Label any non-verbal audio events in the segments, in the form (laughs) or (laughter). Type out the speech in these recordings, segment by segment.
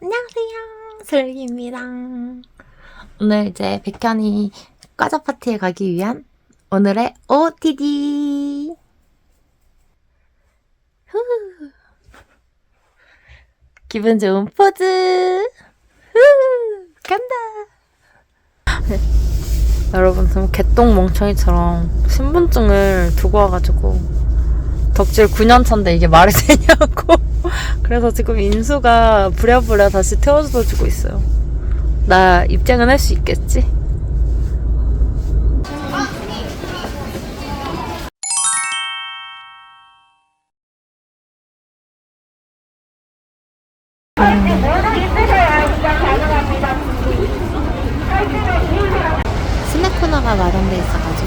안녕하세요. 슬기입니다. 오늘 이제 백현이 과자 파티에 가기 위한 오늘의 OTD. 후. 기분 좋은 포즈. 후. 간다. 여러분, 좀 개똥 멍청이처럼 신분증을 두고 와가지고 덕질 9년 차인데 이게 말이 되냐고. (laughs) 그래서 지금 인수가 부랴부랴 다시 태워줘주고 있어요. 나 입장은 할 수 있겠지?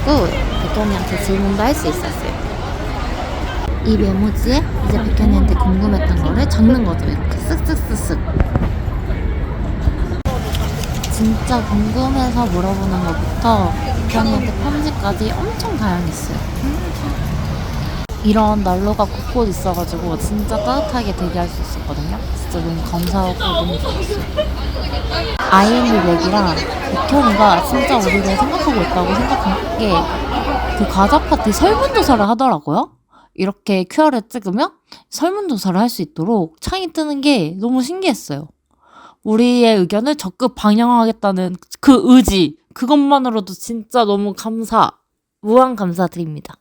있어가지고 백현이한테 질문도 할 수 있었어요. 이 메모지에 이제 백현이한테 궁금했던 거를 적는 거죠. 이렇게 쓱쓱쓱쓱. 진짜 궁금해서 물어보는 것부터 백현이한테 편지까지 엄청 다양했어요. 이런 난로가 곳곳 있어가지고 진짜 따뜻하게 대기할 수 있었거든요. 진짜 너무 감사하고 너무 좋았어요. IND 렉이랑 백현이가 진짜 우리를 생각하고 있다고 생각한 게 그 과자 파티 설문조사를 하더라고요. 이렇게 QR을 찍으면 설문조사를 할 수 있도록 창이 뜨는 게 너무 신기했어요. 우리의 의견을 적극 반영하겠다는 그 의지, 그것만으로도 진짜 너무 감사, 무한 감사드립니다.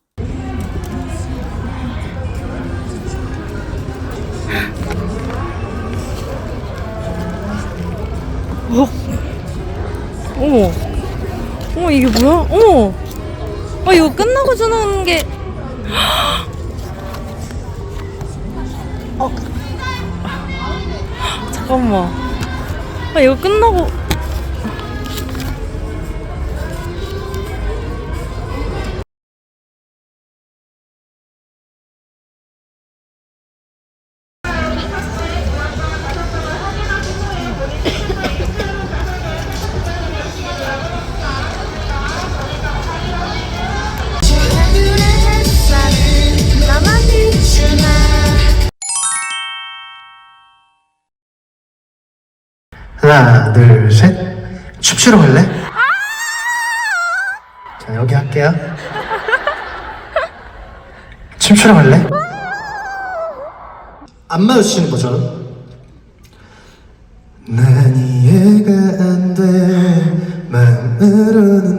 어? 어머, 어머, 이게 뭐야? 어머! 아, 이거 끝나고 주는 게. (gasps) 어. 잠깐만. 아, 이거 끝나고. 하나 둘 셋. 춤추러 갈래? 자 여기 할게요. 춤추러 갈래? 안 마주치는 버전 난 이해가 안 돼. 마음으로는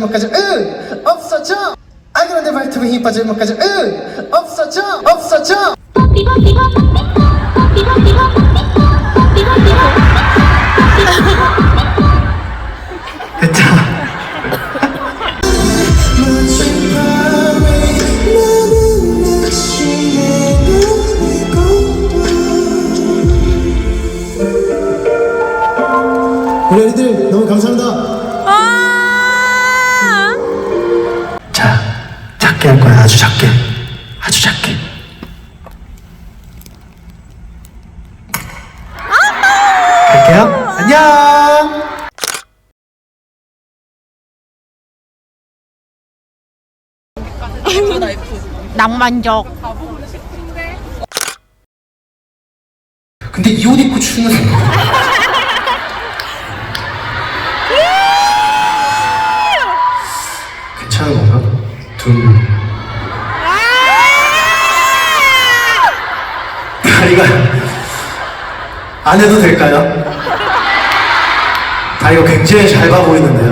힘 음악까지 으 없어져. 아 그런데 발톱에 힘 빠져 음악까지 으 없어져 없어져. 됐다. 우리 애들 너무 감사합니다. 작게 할 거야. 아주 작게. 아주 작게. 갈게요. 안녕. 낭만적. 근데 이 옷 입고 추는 (laughs) 괜찮은 건가? 둘. 다리가 안 해도 될까요? 아 이거 굉장히 잘가 보이는데요.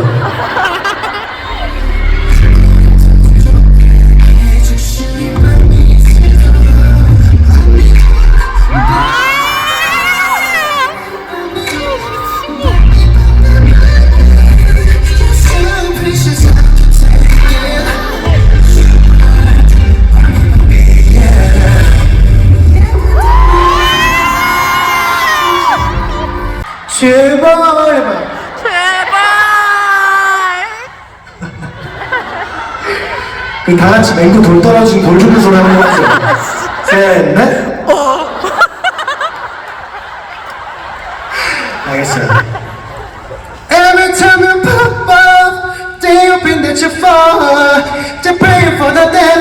다 같이 맹구 돌 떨어진 돌 주는 소리 한번 해보세요. 셋, 넷. 알겠어요. Every time you pop up, they open that you fall. Just praying for the death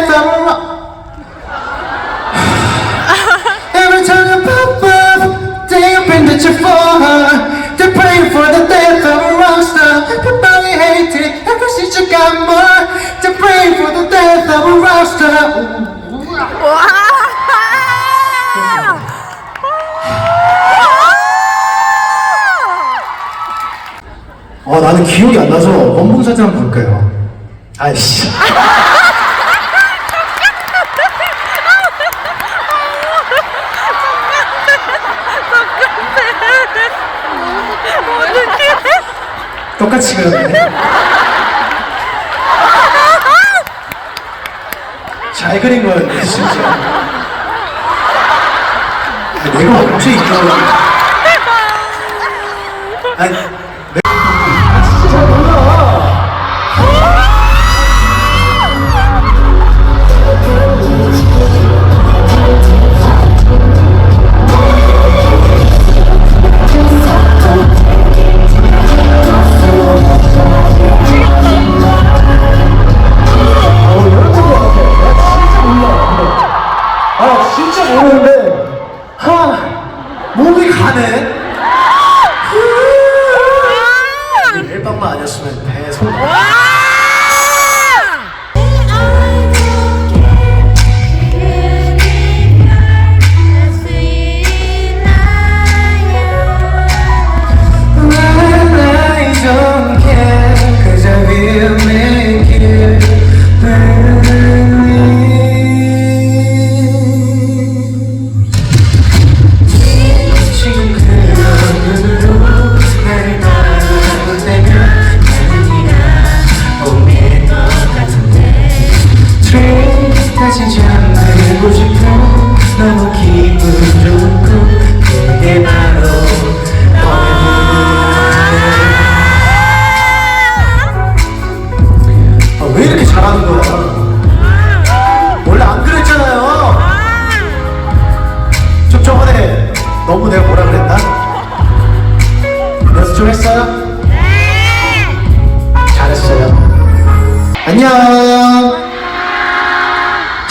어, 나는 기억이 안 나서 원본 사진 한번 볼까요? 아이씨. 똑같이 그렸네. 잘 그린 거였는데, 진짜. 내가 언제 이거. 아니, 일방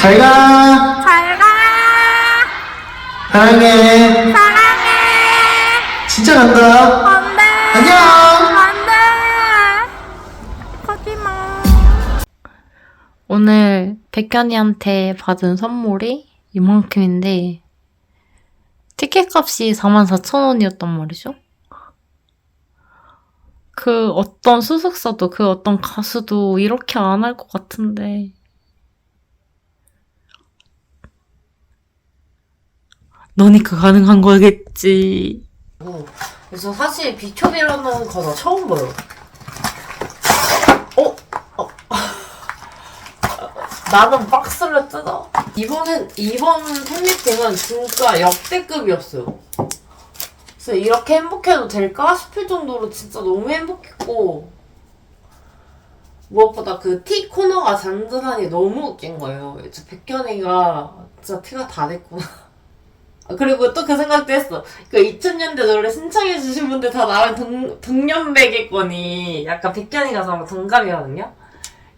잘 가. 잘 가. 사랑해. 사랑해. 진짜 간다. 안 돼. 안녕. 안 돼. 가지 마. 오늘 백현이한테 받은 선물이 이만큼인데 티켓 값이 44,000원이었단 말이죠. 그 어떤 수석사도 그 어떤 가수도 이렇게 안 할 것 같은데 너니까 가능한 거겠지. 그래서 사실 비초비라는 거 나 처음 봐요. 어? 어? (laughs) 나는 박스를 뜯어. 이번엔 이번 팬미팅은 진짜 역대급이었어요. 그래서 이렇게 행복해도 될까 싶을 정도로 진짜 너무 행복했고 무엇보다 그 티 코너가 잔잔하니 너무 웃긴 거예요. 이제 백현이가 진짜 티가 다 냈구나. 아, 그리고 또 그 생각도 했어. 그 2000년대 노래 신청해주신 분들 다 나랑 동, 동년배겠거니. 약간 백현이가 저랑 동갑이거든요.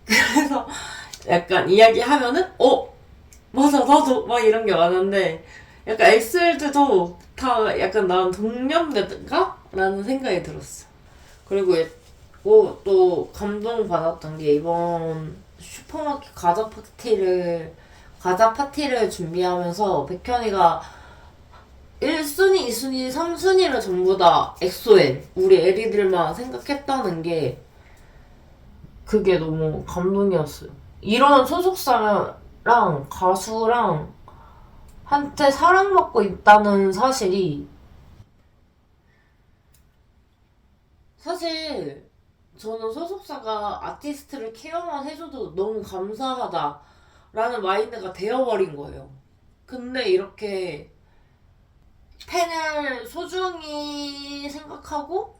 그래서 약간 이야기하면은, 어? 맞아, 나도. 막 이런 게 많은데, 약간 엑셀들도 다 약간 나랑 동년배인가? 라는 생각이 들었어. 그리고 뭐또 감동받았던 게 이번 슈퍼마켓 과자 파티를, 과자 파티를 준비하면서 백현이가 1순위, 2순위, 3순위를 전부 다 엑소엘, 우리 애리들만 생각했다는 게 그게 너무 감동이었어요. 이런 소속사랑 가수랑 한테 사랑받고 있다는 사실이 사실 저는 소속사가 아티스트를 케어만 해줘도 너무 감사하다라는 마인드가 되어버린 거예요. 근데 이렇게 팬을 소중히 생각하고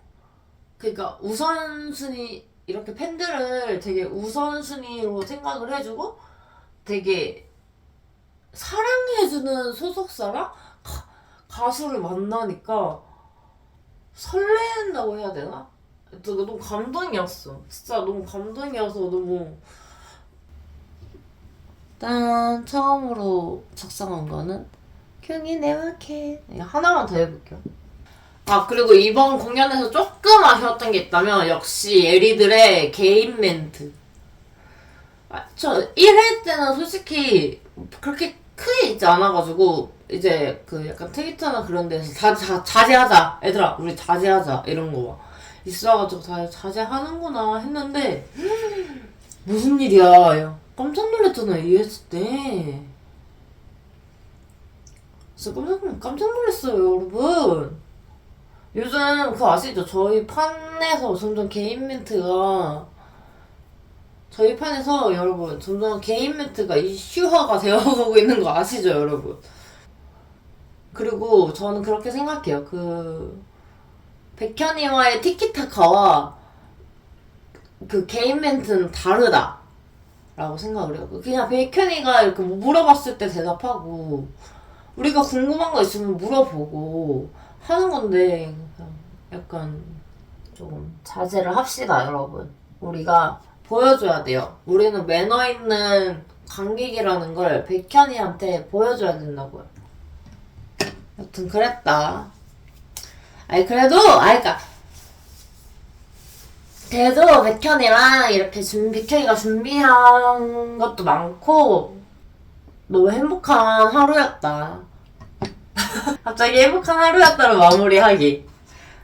그러니까 우선순위 이렇게 팬들을 되게 우선순위로 생각을 해주고 되게 사랑해주는 소속사랑 가, 가수를 만나니까 설렌다고 해야 되나? 저 너무 감동이었어. 진짜 너무 감동이어서 너무 짠 처음으로 작성한 거는 큐이 내막해 하나만 더 해볼게요. 아 그리고 이번 공연에서 조금 아쉬웠던 게 있다면 역시 에리들의 개인 멘트. 아, 저 1회 때는 솔직히 그렇게 크게 있지 않아가지고 이제 그 약간 트위터나 그런 데서 자, 자, 자제하자. 얘들아 우리 자제하자. 이런 거막 있어가지고 다 자제하는구나 했는데 무슨 일이야? 야, 깜짝 놀랐잖아. 이해했을 때 진짜 깜짝, 놀- 깜짝 놀랐어요 여러분 요즘 그거 아시죠? 저희 판에서 점점 개인 멘트가 저희 판에서 여러분 점점 개인 멘트가 이슈화가 되어가고 있는 거 아시죠 여러분? 그리고 저는 그렇게 생각해요. 그 백현이와의 티키타카와 그 개인 멘트는 다르다. 라고 생각을 해요. 그냥 백현이가 이렇게 뭐 물어봤을 때 대답하고 우리가 궁금한 거 있으면 물어보고 하는 건데 약간 조금 자제를 합시다 여러분. 우리가 보여줘야 돼요. 우리는 매너 있는 관객이라는 걸 백현이한테 보여줘야 된다고요. 여튼 그랬다. 아니 그래도 아니 그니까 그래도 백현이랑 이렇게 준비 백현이가 준비한 것도 많고 너무 행복한 하루였다. (laughs) 갑자기 행복한 하루였다로 마무리하기.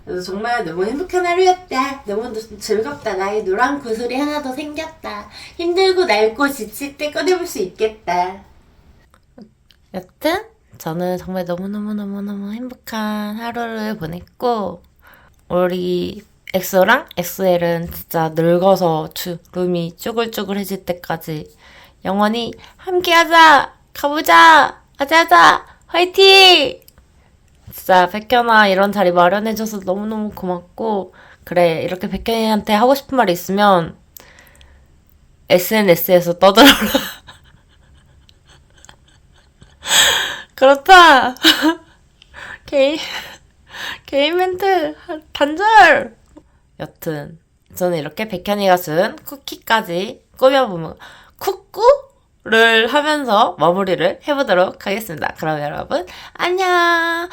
그래서 정말 너무 행복한 하루였다. 너무 즐겁다. 나의 노란 구슬이 하나 더 생겼다. 힘들고 낡고 지칠 때 꺼내볼 수 있겠다. 여튼 저는 정말 너무너무너무너무 행복한 하루를 보냈고 우리 엑소랑 엑소엘은 진짜 늙어서 주름이 쭈글쭈글해질 때까지 영원히 함께하자 가보자 하자하자 화이팅! 진짜 백현아 이런 자리 마련해줘서 너무너무 고맙고 그래 이렇게 백현이한테 하고 싶은 말이 있으면 SNS에서 떠들어라. (laughs) 그렇다. 개인 개인 멘트 단절! 여튼 저는 이렇게 백현이가 준 쿠키까지 꾸며보면 쿠꾸 를 하면서 마무리를 해보도록 하겠습니다. 그럼 여러분 안녕